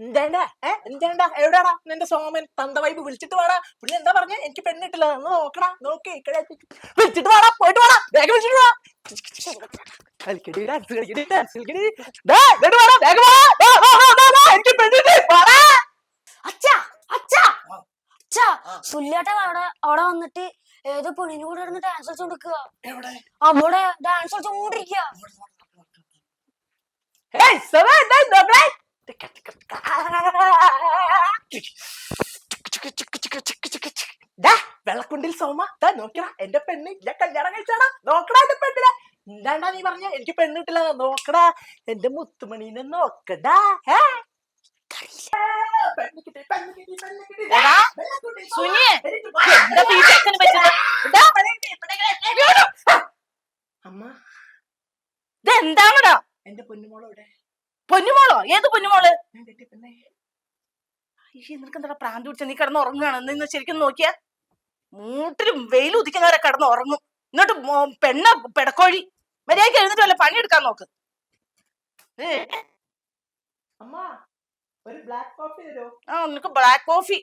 എന്താണ്ടാ? ഏ എന്താണ്ടാ? എവിടെടാ നിന്റെ സോമൻ തന്ത വൈബ് വിളിച്ചിട്ട് വാടാ. പുള്ളി എന്താ പറഞ്ഞ? എനിക്ക് പെണ്ണിട്ടില്ല ഒന്ന് നോക്കടാ. നോക്കി. വിളിച്ചിട്ട് വാടാ. പോയിട്ട് വാടാ. വേഗം വിളിച്ചിട്ട് വാ. കളിക്കടി ഡാൻസ് കളിക്കടി ഡാൻസ് കളിക്കടി. ദാ, ഇങ്ങോട്ട് വാടാ, വാ. എനിക്ക് പെണ്ണിട്ട് വാടാ. അച്ഛാ അച്ഛാ. സുല്ലേട്ടൻ അവിടെ അവിടെ വന്നിട്ട് ഏതോ പെണ്ണിന് കൂടെ ഇരുന്ന് ഡാൻസ് കളിച്ചോണ്ടിരിക്കുക കൊടുക്കുക അവിടെ ഡാൻസ് കളിച്ചോണ്ടിരിക്കുക ഏയ്, നോക്കണേ. വെള്ളക്കുണ്ടിൽ സോമ. ദാ നോക്കടാ എന്റെ പെണ്ണ് ഞാൻ കല്യാണം കഴിച്ചാടാ. നോക്കടാ എന്റെ പെണ്ണിനെ. എന്താണ്ടാ നീ പറഞ്ഞ? എനിക്ക് പെണ്ണ് കിട്ടില്ല. നോക്കടാ എന്റെ മുത്തുമണീനെ നോക്കടാ ഏ? അമ്മ. എന്റെ പൊന്നുമോളോടെ പൊന്നുമോളോ? ഏത് പൊന്നുമോൾ? ഞാൻ കെട്ടിയ പെണ്ണെ. അയ്യേ നിനക്ക് എന്താ പ്രാന്ത് പിടിച്ച? നീ കിടന്ന് ഉറങ്ങുകയാണ് എന്ന് ശരിക്കും നോക്കിയാ. മൂട്ടിലും വെയിൽ ഉദിക്കുന്നവരെ കിടന്ന് ഉറങ്ങും എന്നിട്ട് പെണ്ണ പെടക്കോഴി. മര്യാദയ്ക്ക് എഴുന്നിട്ട് വല്ല പണിയെടുക്കാൻ നോക്ക്. അമ്മ ഒരു ബ്ലാക്ക് കോഫി തരോ ആ നിനക്ക് ബ്ലാക്ക് കോഫി.